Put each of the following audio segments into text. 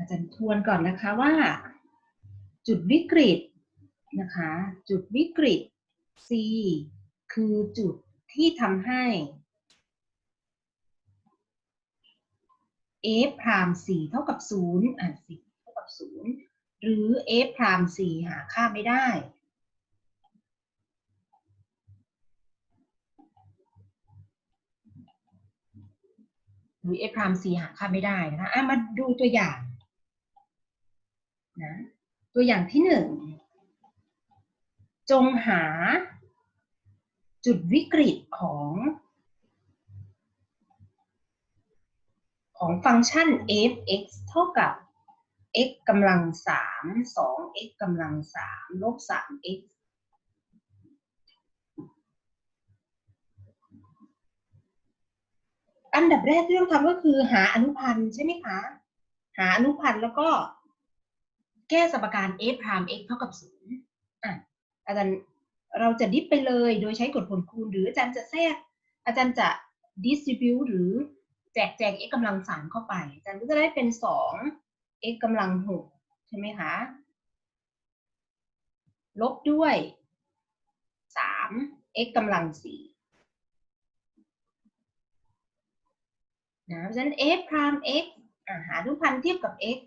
อาจารย์ทวนก่อนนะคะว่า จุดวิกฤตนะคะ จุดวิกฤต C คือจุดที่ทำให้ f พราม4เท่ากับ0อะ4เท่ากับ0หรือ f พราม4หาค่าไม่ได้ หรือ f พราม c หาค่าไม่ได้นะคะอะมาดูตัวอย่าง นะตัวอย่างที่หนึ่งจงหาจุดวิกฤตของ ของฟังก์ชัน f(x) เท่ากับ x กำลัง3 2 x กำลัง3ลบ 3x อันดับแรกที่ต้องทำก็คือหาอนุพันธ์ใช่ไหมคะ หาอนุพันธ์แล้วก็ แก้สมการ f พราม x เท่ากับ0อะอาจารย์เราจะดิฟไปเลยโดยใช้กฎผลคูณ หรืออาจารย์จะแทรก อาจารย์จะ distribute หรือแจกแจง x กำลัง3เข้าไป อาจารย์ก็จะได้เป็น2 x กำลัง6ใช่ไหมคะ ลบด้วย3 x กำลัง4นะเพราะฉะนั้น f พราม x อะหาอนุพันธ์เทียบกับ x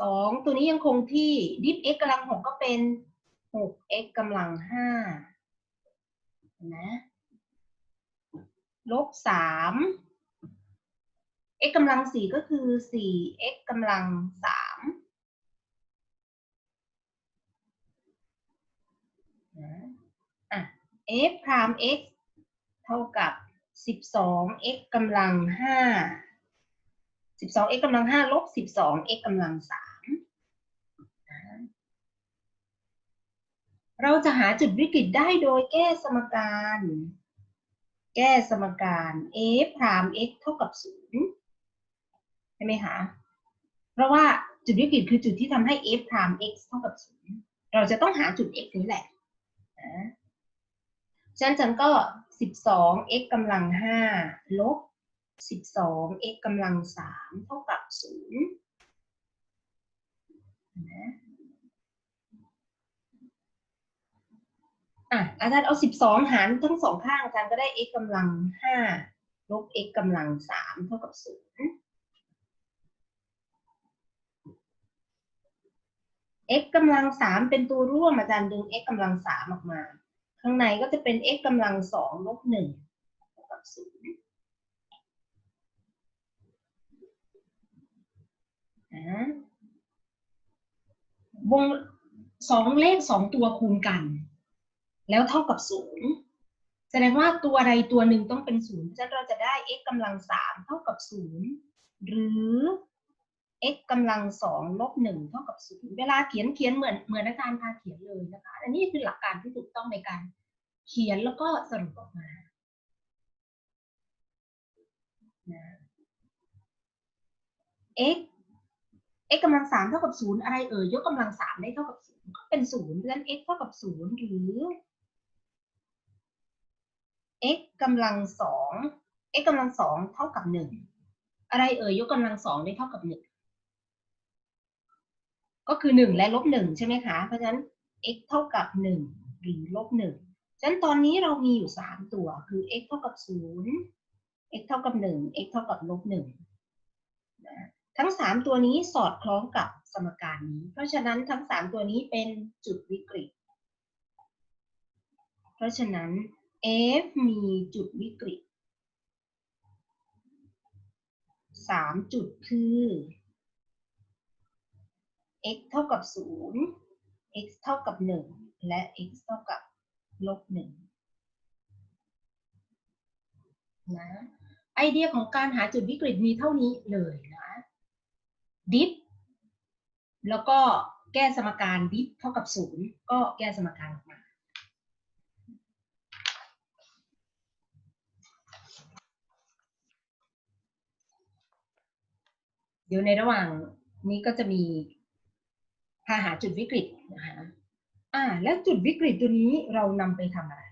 สองตัวนี้ยังคงที่ดิฟ x กำลังหกก็เป็น 6x กำลังห้านไหมลบสาม x กำลังสี่ก็คือสี่ x กำลังสามนะอะ f พราม x เท่ากับ 12x กำลังห้า 12x กำลังห้าลบ 12x กำลังสาม เราจะหาจุดวิกฤตได้โดยแก้สมการ แก้สมการ f พราม x เท่ากับ0ใช่ไหมคะ เพราะว่าจุดวิกฤตคือจุดที่ทำให้ f พราม x เท่ากับ0เราจะต้องหาจุด x นี้แหละนะฉะนั้นฉันก็ 12x กำลัง 5 ลบ 12x กำลัง 3 เท่ากับ0นะ อะอาจารย์เอา12หารทั้งสองข้างอาจารย์ก็ได้ x กำลัง5ลบ x กำลัง3เท่ากับ0 x กำลัง3เป็นตัวร่วมอาจารย์ดึง x กำลัง3ออกมา ข้างในก็จะเป็น x กำลัง2ลบ1เท่ากับ0นะวงสองเลขสองตัวคูณกัน แล้วเท่ากับศูนย์แสดงว่าตัวใดตัวหนึ่งต้องเป็นศูนย์ฉะนั้นเราจะได้ x กำลังสามเท่ากับศูนย์หรือ x กำลังสองลบหนึ่งเท่ากับศูนย์เวลาเขียนเขียนเหมือนเหมือนอาจารย์พาเขียนเลยนะคะ อันนี้คือหลักการที่ถูกต้องในการเขียนแล้วก็สรุปออกมานะ x x กำลังสามเท่ากับศูนย์อะไรเอ่ยยกกำลังสามได้เท่ากับศูนย์ก็เป็นศูนย์เพราะฉะนั้น x เท่ากับศูนย์หรือ x กำลังสอง x กำลังสองเท่ากับหนึ่งอะไรเอ่ยยกกำลังสองได้เท่ากับหนึ่งก็คือหนึ่งและลบหนึ่งใช่ไหมคะ เพราะฉะนั้น x เท่ากับหนึ่งหรือลบหนึ่งฉะนั้นตอนนี้เรามีอยู่สามตัวคือ x เท่ากับศูนย์ x เท่ากับหนึ่ง x เท่ากับลบหนึ่งนะทั้ง3ตัวนี้สอดคล้องกับสมการนี้ เพราะฉะนั้นทั้ง3ตัวนี้เป็นจุดวิกฤต เพราะฉะนั้น f มีจุดวิกฤต 3 จุดคือ x เท่ากับ 0 x เท่ากับ 1 และ x เท่ากับลบ1นะไอเดียของการหาจุดวิกฤตมีเท่านี้เลยนะดิฟแล้วก็แก้สมการดิฟเท่ากับศูนย์ก็แก้สมการออกมา เดี๋ยวในระหว่างนี้ก็จะมีพาหาจุดวิกฤตนะคะอ่า แล้วจุดวิกฤตตัวนี้เรานำไปทำอะไร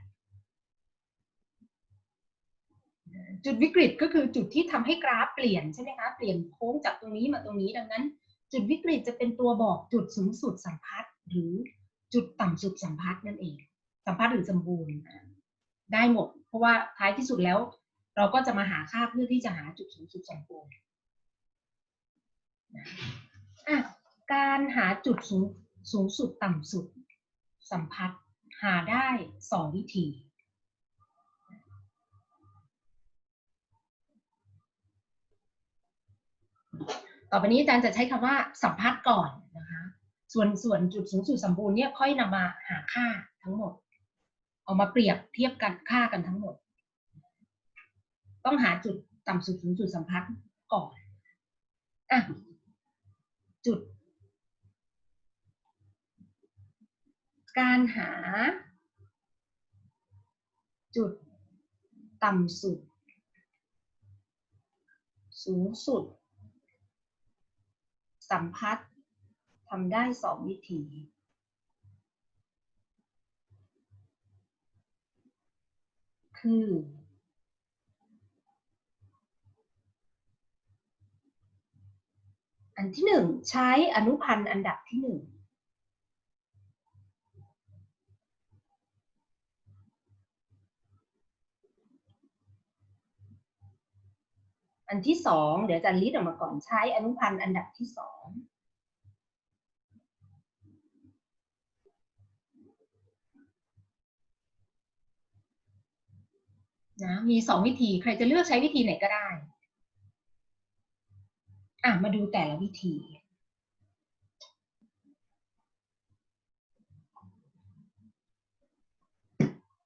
จุดวิกฤตก็คือจุดที่ทำให้กราฟเปลี่ยนใช่ไหมคะ เปลี่ยนโค้งจากตรงนี้มาตรงนี้ดังนั้น จุดวิกฤตจะเป็นตัวบอกจุดสูงสุดสัมพัทธ์หรือจุดต่ำสุดสัมพัทธ์นั่นเอง สัมพัทธ์หรือสมบูรณ์ได้หมด เพราะว่าท้ายที่สุดแล้ว เราก็จะมาหาค่าเพื่อที่จะหาจุดสูงสุดสมบูรณ์ อะการหาจุดสูงสูงสุดต่ำสุดสัมพัทธ์หาได้สองวิธี ต่อไปนี้อาจารย์จะใช้คำว่าสัมพัทธ์ก่อนนะคะ ส่วนส่วนจุดสูงสุดสมบูรณ์เนี่ยค่อยนำมาหาค่าทั้งหมด เอามาเปรียบเทียบกันค่ากันทั้งหมด ต้องหาจุดต่ำสุดสูงสุดสัมพัทธ์ก่อนอะ จุด การหา จุดต่ำสุด สูงสุด สัมพัทธ์ทำได้สองวิธีคือ อันที่หนึ่งใช้อนุพันธ์อันดับที่หนึ่งอันที่สองเดี๋ยวจะลิสต์ออกมาก่อนใช้อนุพันธ์อันดับที่สองนะมีสองวิธีใครจะเลือกใช้วิธีไหนก็ได้ อะมาดูแต่ละวิธี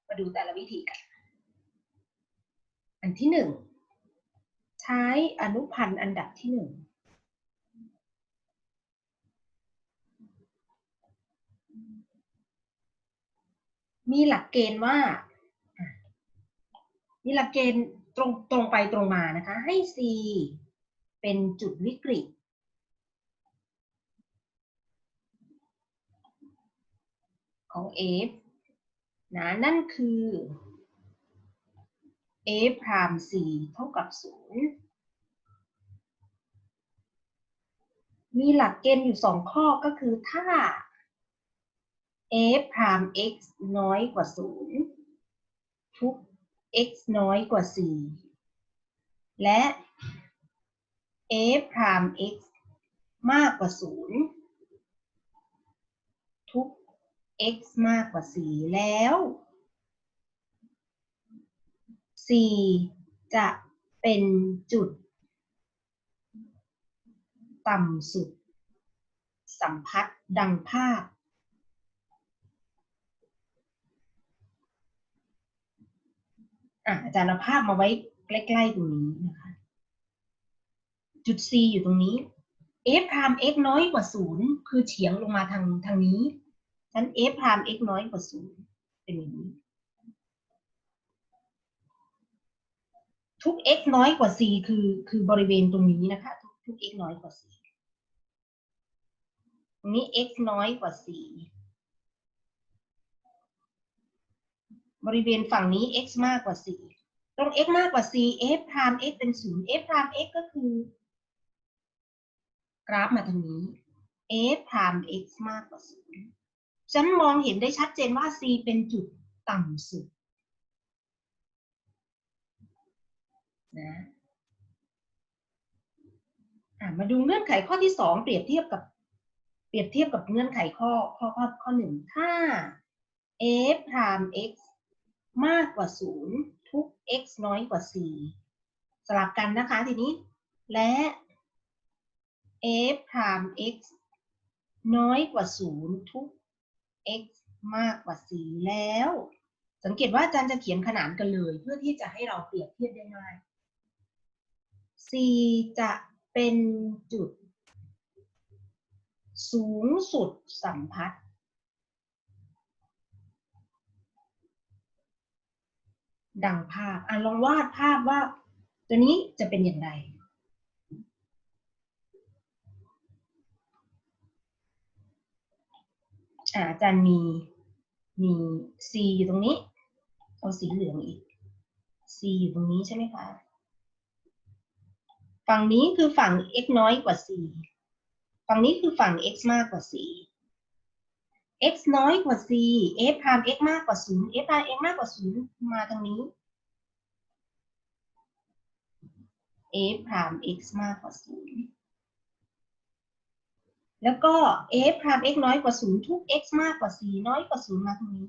มาดูแต่ละวิธีกัน อันที่หนึ่งใช้อนุพันธ์อันดับที่หนึ่งมีหลักเกณฑ์ว่า มีหลักเกณฑ์ตรงตรงไปตรงมานะคะ ให้ C เป็นจุดวิกฤต ของ F นะนั่นคือ F พราม C เท่ากับ 0 มีหลักเกณฑ์อยู่สองข้อก็คือถ้า f พราม x น้อยกว่า 0 ทุก x น้อยกว่า 4 และ f พราม x มากกว่า 0 ทุก x มากกว่า 4 แล้ว 4 จะเป็นจุด ต่ำสุด สัมพัทธ์ดังภาพอะอาจารย์เอาภาพมาไว้ใกล้ ๆ ตรงนี้นะคะ จุด C อยู่ตรงนี้ f พราม x น้อยกว่า 0 คือเฉียงลงมาทางทางนี้ฉะนั้น f พราม x น้อยกว่า 0 เป็นอย่างนี้ ทุก x น้อยกว่า c คือคือบริเวณตรงนี้นะคะ ทุกทุก x น้อยกว่า c ตรงนี้ x น้อยกว่า c บริเวณฝั่งนี้ x มากกว่า4ตรง x มากกว่า c f พราม x เป็น 0 f พราม x ก็คือ ราฟมาทางนี้ f พราม x มากกว่า0ฉันมองเห็นได้ชัดเจนว่า c เป็นจุดต่ำสุดนะมาดูเงื่อนไขข้อที่สองเปรียบเทียบกับ เปรียบเทียบกับเงื่อนไขข้อข้อข้อข้อหนึ่งถ้า f พราม x มากกว่า0ทุก x น้อยกว่า 4 สลับกันนะคะทีนี้ และ f พราม x น้อยกว่า 0 ทุก x มากกว่า 4 แล้ว สังเกตว่าอาจารย์จะเขียนขนานกันเลย เพื่อที่จะให้เราเปรียบเทียบได้ง่าย C จะเป็นจุด สูงสุดสัมพัทธ์ดังภาพอะลองวาดภาพว่า ตัวนี้จะเป็นอย่างไร อาอาจารย์มีมี C อยู่ตรงนี้ เอาสีเหลืองอีก C อยู่ตรงนี้ใช่ไหมคะ ฝั่งนี้คือฝั่ง x น้อยกว่า c ฝั่งนี้คือฝั่ง x มากกว่า c x น้อยกว่า c f พาม x มากกว่า 0 f พาม x มากกว่า 0 มาทางนี้ f พาม x มากกว่า 0 แล้วก็ f พาม x น้อยกว่า 0 ทุก x มากกว่า c น้อยกว่า 0 มาทางนี้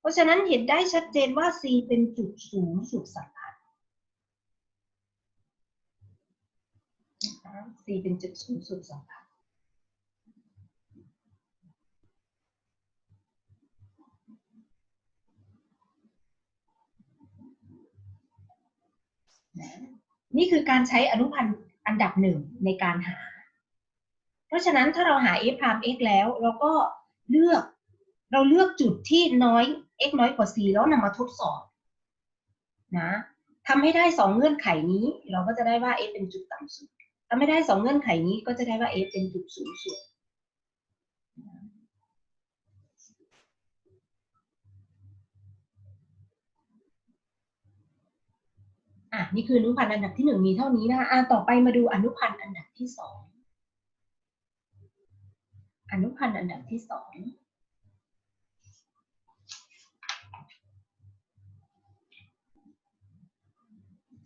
เพราะฉะนั้นเห็นได้ชัดเจนว่า c เป็นจุดสูงสุดสัมพันธ์ c เป็นจุดสูงสุดสัมพันธ์ นี่คือการใช้อนุพันธ์อันดับหนึ่งในการหา เพราะฉะนั้นถ้าเราหา f พาม x แล้ว เราก็เลือกเราเลือกจุดที่น้อย x น้อยกว่า c แล้วนำมาทดสอบนะทำให้ได้สองเงื่อนไขนี้ เราก็จะได้ว่า f เป็นจุดต่ำสุดทำให้ได้สองเงื่อนไขนี้ก็จะได้ว่า f เป็นจุดสูงสุดอะนี่คืออนุพันธ์อันดับที่หนึ่งมีเท่านี้นะคะอะต่อไปมาดูอนุพันธ์อันดับที่ส อนุพันธ์อันดับที่สอง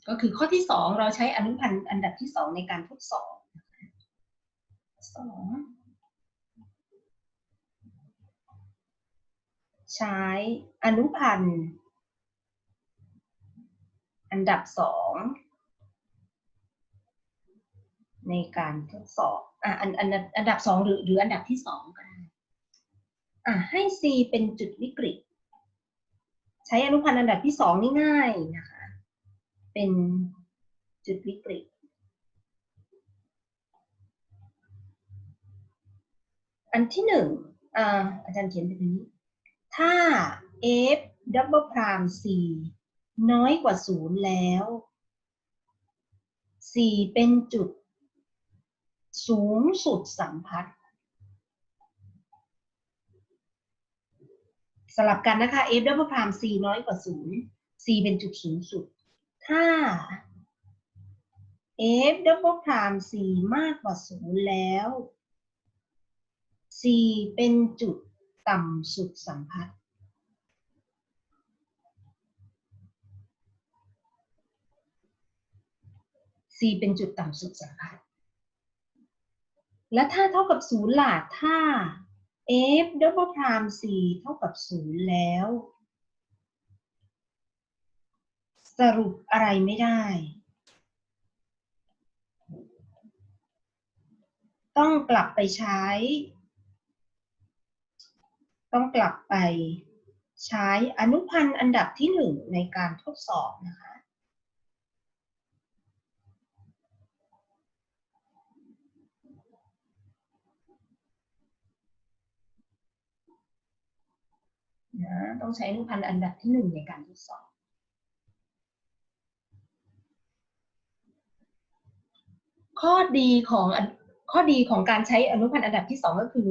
ก็คือข้อที่สองเราใช้อนุพันธ์อันดับที่สองในการทดสอบสองใช้อนุพันธ์อันดับสอง ในการทดสอบอะอันอันอันอันดับสองหรือหรืออันดับที่สองก็ได้อะให้ C เป็นจุดวิกฤต ใช้อนุพันธ์อันดับที่สองนี่ง่ายนะคะ เป็นจุดวิกฤต อันที่หนึ่งอ่าอาจารย์เขียนแบบนี้ ถ้า f double prime c น้อยกว่าศูนย์แล้วสี่เป็นจุด สูงสุดสัมพัทธ์สลับกันนะคะ f double prime c น้อยกว่าศูนย์ c เป็นจุดสูงสุด ถ้า f double prime c มากกว่าศูนย์แล้ว c เป็นจุดต่ำสุดสัมพัทธ์ c เป็นจุดต่ำสุดสัมพัทธ์ และถ้าเท่ากับศูนย์ล่ะถ้า f double prime c เท่ากับศูนย์แล้ว สรุปอะไรไม่ได้ ต้องกลับไปใช้ ต้องกลับไปใช้อนุพันธ์อันดับที่หนึ่งในการทดสอบนะคะ นะต้องใช้อนุพันธ์อันดับที่หนึ่งในการทดสอบข้อดีของข้อดีของการใช้อนุพันธ์อันดับที่สองก็คือ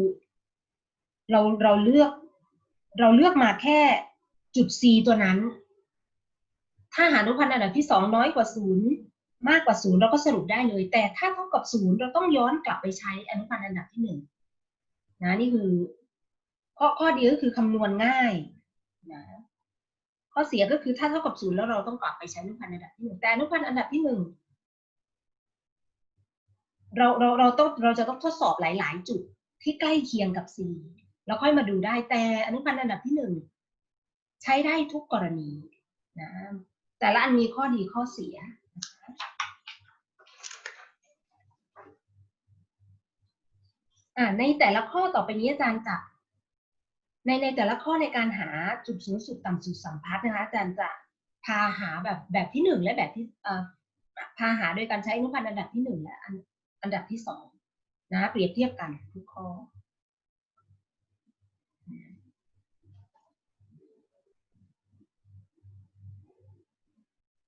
เราเราเลือก เราเลือกมาแค่จุด C ตัวนั้น ถ้าหาอนุพันธ์อันดับที่สองน้อยกว่าศูนย์มากกว่าศูนย์เราก็สรุปได้เลย แต่ถ้าเท่ากับศูนย์เราต้องย้อนกลับไปใช้อนุพันธ์อันดับที่หนึ่งนะนี่คือ ข้อข้อดีก็คือคำนวณง่ายนะข้อเสียก็คือถ้าเท่ากับศูนย์แล้วเราต้องกลับไปใช้อนุพันธ์อันดับที่หนึ่งแต่อนุพันธ์อันดับที่หนึ่งเราเราเราต้องเราจะต้องทดสอบหลาย ๆ จุดที่ใกล้เคียงกับ C แล้วค่อยมาดูได้แต่อนุพันธ์อันดับที่หนึ่งใช้ได้ทุกกรณีนะแต่ละอันมีข้อดีข้อเสียอ่าในแต่ละข้อต่อไปนี้อาจารย์จะ ในในแต่ละข้อในการหาจุดสูงสุดต่ำสุดสัมพัทธ์นะคะอาจารย์จะพาหาแบบแบบที่หนึ่งและแบบที่เอ่อพาหาโดยการใช้อนุพันธ์อันดับที่หนึ่งและอันอันดับที่สองนะเปรียบเทียบกันทุกข้อ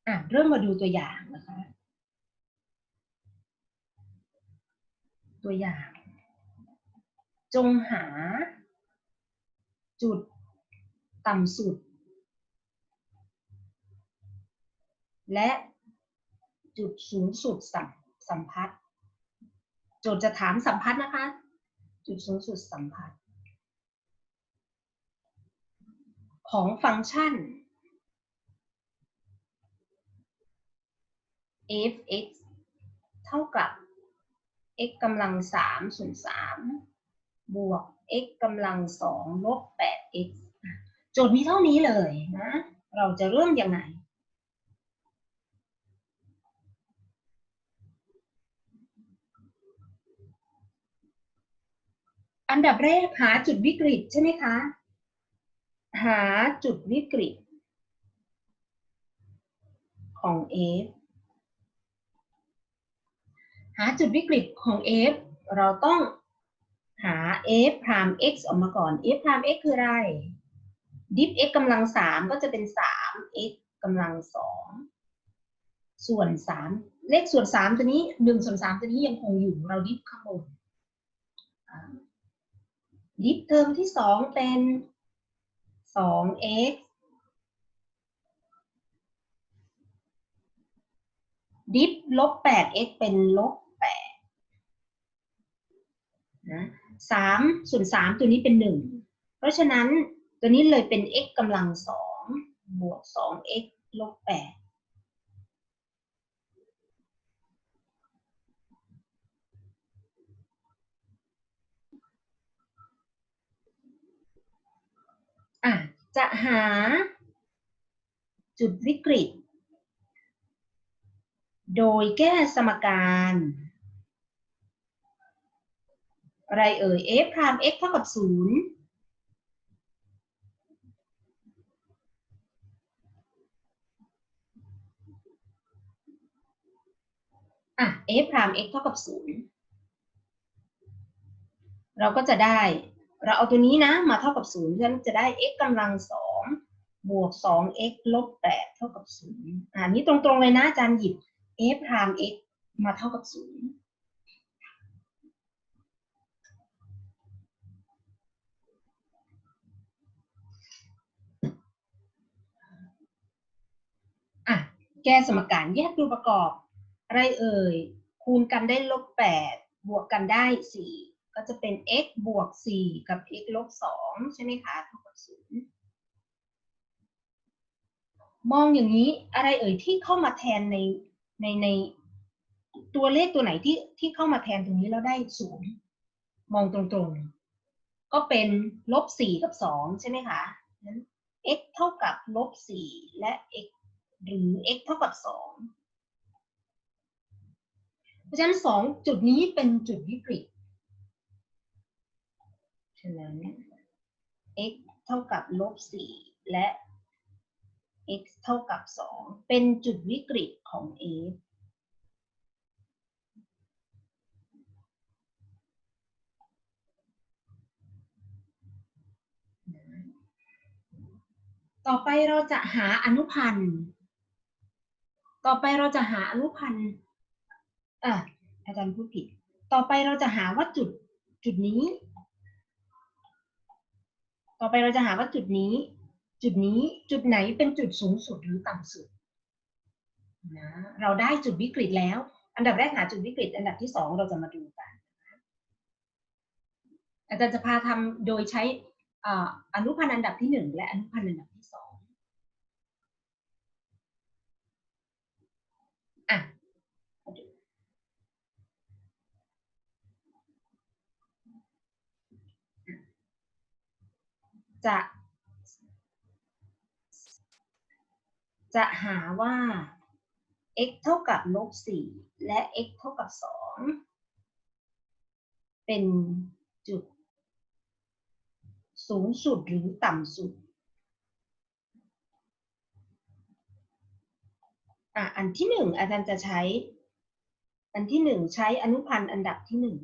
อะเริ่มมาดูตัวอย่างนะคะ ตัวอย่าง จงหา จุดต่ำสุด และจุดสูงสุดสัมสัมพัทธ์โจทย์จะถามสัมพัทธ์นะคะ จุดสูงสุดสัมพัทธ์ของฟังก์ชัน f(x) เท่ากับ x กำลังสามส่วนสามบวก x กำลังสองลบแปด x โจทย์มีเท่านี้เลยนะ เราจะเริ่มยังไง อันดับแรกหาจุดวิกฤตใช่ไหมคะ หาจุดวิกฤต ของ f หาจุดวิกฤตของ f เราต้อง หา f พราม x ออกมาก่อน f พราม x คืออะไร ดิฟ x กำลังสามก็จะเป็นสาม x กำลังสองส่วนสามเลขส่วนสามตัวนี้หนึ่งส่วนสามตัวนี้ยังคงอยู่เราดิฟข้างบนดิฟเทอมที่สองเป็นสอง x ดิฟลบแปด x เป็นลบแปดนะ สามส่วนสามตัวนี้เป็นหนึ่งเพราะฉะนั้นตัวนี้เลยเป็น x กำลังสองบวกสอง x ลบแปดอะจะหาจุดวิกฤต โดยแก้สมการ อะไรเอ่ย f พราม x เท่ากับศูนย์อะ f พราม x เท่ากับศูนย์เราก็จะได้ เราเอาตัวนี้นะ มาเท่ากับศูนย์ฉะนั้นจะได้ x กำลังสองบวก 2x ลบ 8 เท่ากับ 0 อ่านี้ตรงๆเลยนะอาจารย์หยิบ f พราม x มาเท่ากับ 0 แก้สมการแยกตัวประกอบ อะไรเอ่ย คูณกันได้ลบแปดบวกกันได้สี่ก็จะเป็น x บวกสี่กับ x ลบสองใช่ไหมคะเท่ากับศูนย์มองอย่างนี้อะไรเอ่ยที่เข้ามาแทนในในในตัวเลขตัวไหนที่ที่เข้ามาแทนตรงนี้แล้วได้ศูนย์มองตรงๆ ก็เป็นลบสี่กับสองใช่ไหมคะนั้น x เท่ากับลบสี่และ x หรือ x เท่ากับสองเพราะฉะนั้นสองจุดนี้เป็นจุดวิกฤตฉะนั้น x เท่ากับลบสี่และ x เท่ากับสองเป็นจุดวิกฤตของ f ต่อไปเราจะหาอนุพันธ์ ต่อไปเราจะหาอนุพันธ์อะอาจารย์พูดผิด ต่อไปเราจะหาว่าจุดจุดนี้ ต่อไปเราจะหาว่าจุดนี้ จุดนี้จุดไหนเป็นจุดสูงสุดหรือต่ำสุดนะเราได้จุดวิกฤตแล้ว อันดับแรกหาจุดวิกฤต อันดับที่สองเราจะมาดูกันอาจารย์จะพาทำโดยใช้ออนุพันธ์อันดับที่หนึ่งและอนุพันธ์อันดับที่สองอะมาดู จะจะหาว่า x เท่ากับลบสี่และ x เท่ากับสองเป็นจุด สูงสุดหรือต่ำสุด อะ อันที่หนึ่งอาจารย์จะใช้ อันที่หนึ่งใช้อนุพันธ์อันดับที่หนึ่ง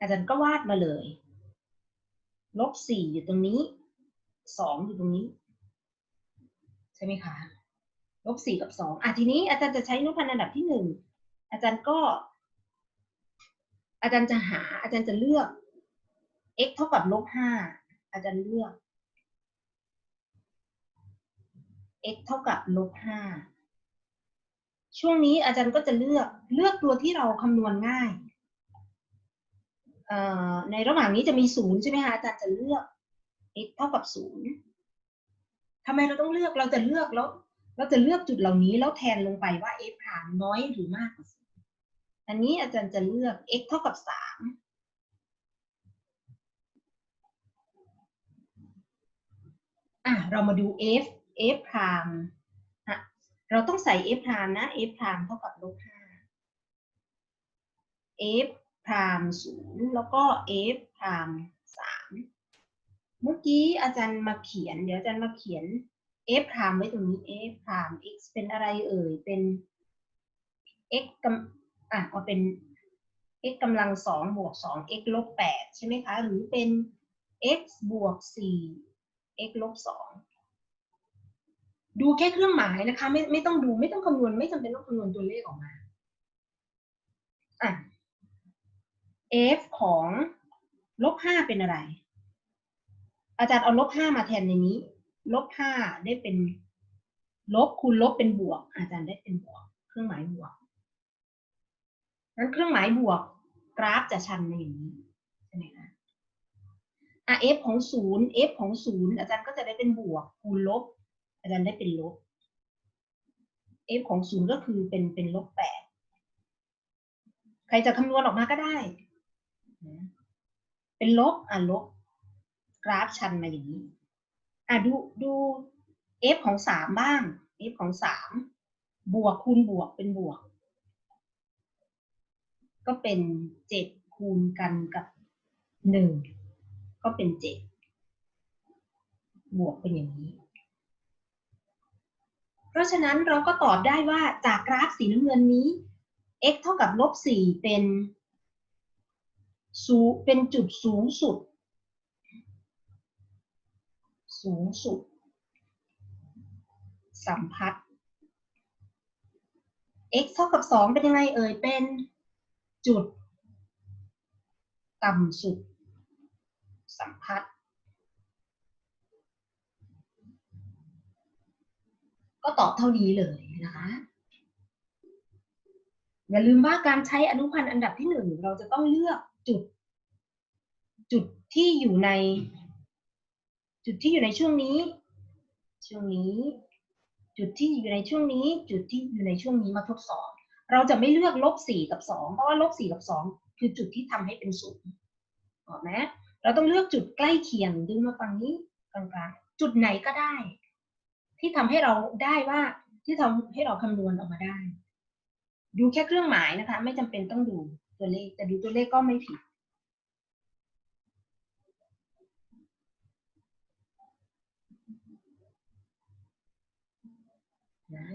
อาจารย์ก็วาดมาเลยลบสี่อยู่ตรงนี้สองอยู่ตรงนี้ ใช่ไหมคะลบสี่กับสองอะทีนี้อาจารย์จะใช้นุพันธ์อันดับที่หนึ่งอาจารย์ก็ อาจารย์จะหา อาจารย์จะเลือก x เท่ากับลบห้าอาจารย์เลือก x เท่ากับลบห้าช่วงนี้อาจารย์ก็จะเลือกเลือกตัวที่เราคำนวณง่าย ในระหว่างนี้จะมีศูนย์ใช่ไหมคะอาจารย์จะเลือก x เท่ากับศูนย์ทำไมเราต้องเลือกเราจะเลือกแล้ว เราจะเลือกจุดเหล่านี้แล้วแทนลงไปว่า f ผ่านน้อยหรือมากกว่าศูนย์อันนี้อาจารย์จะเลือก x เท่ากับสามอะเรามาดู f f พรามอะเราต้องใส่ f พรามนะ f พรามเท่ากับลบห้า f พรามศูนย์แล้วก็ f พรามสามเมื่อกี้อาจารย์มาเขียน เดี๋ยวอาจารย์มาเขียน f พรามไว้ตรงนี้ f พราม x เป็นอะไรเอ่ย เป็น x กำอะเอาเป็น x กำลังสองบวกสอง x ลบแปดใช่ไหมคะ หรือเป็น x บวกสี่ x ลบสองดูแค่เครื่องหมายนะคะ ไม่ไม่ต้องดูไม่ต้องคำนวณไม่จำเป็นต้องคำนวณตัวเลขออกมาอะ f ของลบห้าเป็นอะไร อาจารย์เอาลบห้ามาแทนในนี้ลบห้าได้เป็นลบคูณลบเป็นบวก อาจารย์ได้เป็นบวก เครื่องหมายบวกนั้นเครื่องหมายบวกกราฟจะชันในอย่างนี้ใช่ไหมคะอะ f ของศูนย์ f ของศูนย์อาจารย์ก็จะได้เป็นบวกคูณลบ อาจารย์ได้เป็นลบ f ของศูนย์ก็คือเป็นเป็นลบแปดใครจะคำนวณออกมาก็ได้ เป็นลบอะลบ กราฟชันมาอย่างนี้อะดูดู f ของสามบ้าง f ของสามบวกคูณบวกเป็นบวก ก็เป็นเจ็ดคูณกันกับหนึ่งก็เป็นเจ็ดบวกเป็นอย่างนี้ เพราะฉะนั้นเราก็ตอบได้ว่าจากกราฟสีน้ำเงินนี้ x เท่ากับลบสี่เป็น สูเป็นจุดสูงสุด สูงสุด สัมพัทธ์ x เท่ากับสองเป็นยังไงเอ่ย เป็นจุด ต่ำสุด สัมพัทธ์ ก็ตอบเท่านี้เลยนะคะอย่าลืมว่าการใช้อนุพันธ์อันดับที่หนึ่งเราจะต้องเลือก จุด จุดที่อยู่ใน จุดที่อยู่ในช่วงนี้ ช่วงนี้ จุดที่อยู่ในช่วงนี้ จุดที่อยู่ในช่วงนี้มาทดสอบ เราจะไม่เลือกลบสี่กับสองเพราะว่าลบสี่กับสองคือจุดที่ทำให้เป็นศูนย์ออกไหมเราต้องเลือกจุดใกล้เคียงดึงมาฝั่งนี้กลางๆจุดไหนก็ได้ ที่ทำให้เราได้ว่าที่ทำให้เราคำนวณออกมาได้ ดูแค่เครื่องหมายนะคะ ไม่จำเป็นต้องดู ตัวเลข แต่ดูตัวเลขก็ไม่ผิด นะ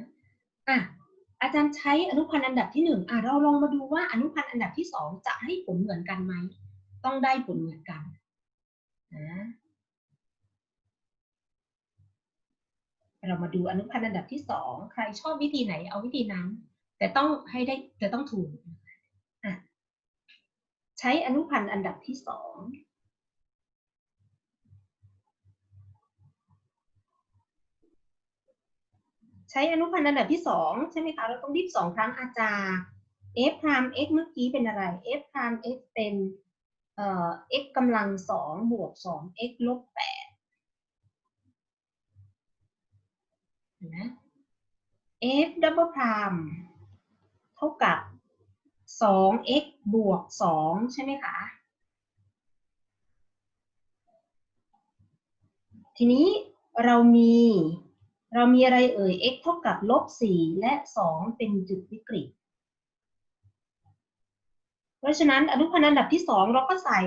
อะอาจารย์ใช้อนุพันธ์อันดับที่หนึ่งอะเราลองมาดูว่าอนุพันธ์อันดับที่สองจะให้ผลเหมือนกันไหม ต้องได้ผลเหมือนกันนะเรามาดูอนุพันธ์อันดับที่สองใครชอบวิธีไหนเอาวิธีนั้น แต่ต้องให้ได้แต่ต้องถูก ใช้อนุพันธ์อันดับที่สองใช้อนุพันธ์อันดับที่สองใช่ไหมคะเราต้องรีบสองครั้งอาจารย์ f พราม x เมื่อกี้เป็นอะไร f พราม x เป็นเอ่อ x กำลังสองบวกสอง x ลบแปดเห็นไหม f ดับเบิลพรามเท่ากับ สอง x บวกสองใช่ไหมคะ ทีนี้เรามีเรามีอะไรเอ่ย x เท่ากับลบสี่และสองเป็นจุดวิกฤต เพราะฉะนั้นอนุพันธ์อันดับที่สองเราก็ใส่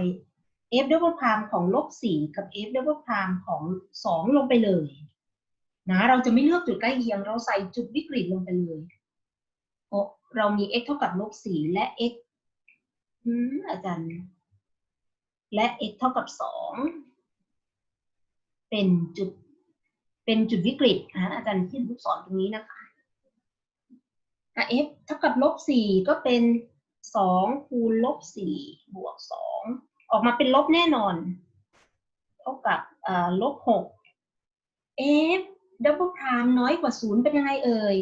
f double prime ของลบสี่กับ f double prime ของสองลงไปเลยนะเราจะไม่เลือกจุดใกล้เคียง เราใส่จุดวิกฤตลงไปเลย เรามี x เท่ากับลบสี่และ x อืมอาจารย์ และ x เท่ากับสองเป็นจุด เป็นจุดวิกฤตนะอาจารย์ที่ลูกศรตรงนี้นะคะะ f เท่ากับลบสี่ก็เป็นสองคูณลบสี่บวกสองออกมาเป็นลบแน่นอน เท่ากับอ่อลบหก f double prime น้อยกว่าศูนย์เป็นยังไงเอ่ย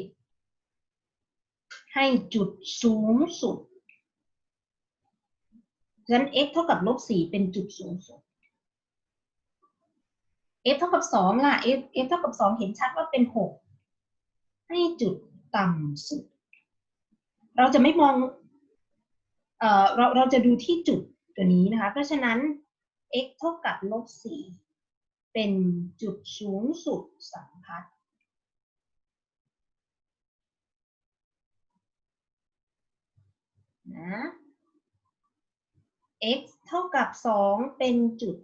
ให้จุดสูงสุดฉะนั้น x เท่ากับลบสี่เป็นจุดสูงสุด f เท่ากับสองล่ะ f f เท่ากับสองเห็นชัดว่าเป็นหกให้จุดต่ำสุด เราจะไม่มองเอ่อเราเราจะดูที่จุดตัวนี้นะคะ เพราะฉะนั้น x เท่ากับลบสี่เป็นจุดสูงสุดสัมพัทธ์นะ x เท่ากับสองเป็นจุด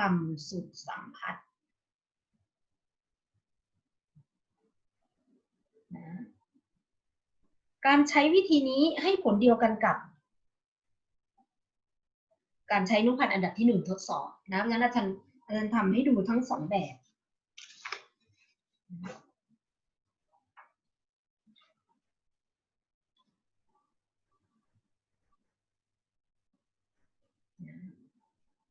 ต่ำสุดสัมพัทธ์นะการใช้วิธีนี้ให้ผลเดียวกันกับ การใช้นุพันธ์อันดับที่หนึ่งทดสอบนะงั้นอาจารย์อาจารย์ทำให้ดูทั้งสองแบบ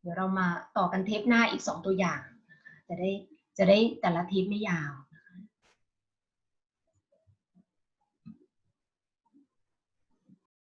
เดี๋ยวเรามาต่อกันเทปหน้าอีกสองตัวอย่างนะคะจะได้จะได้แต่ละเทปไม่ยาว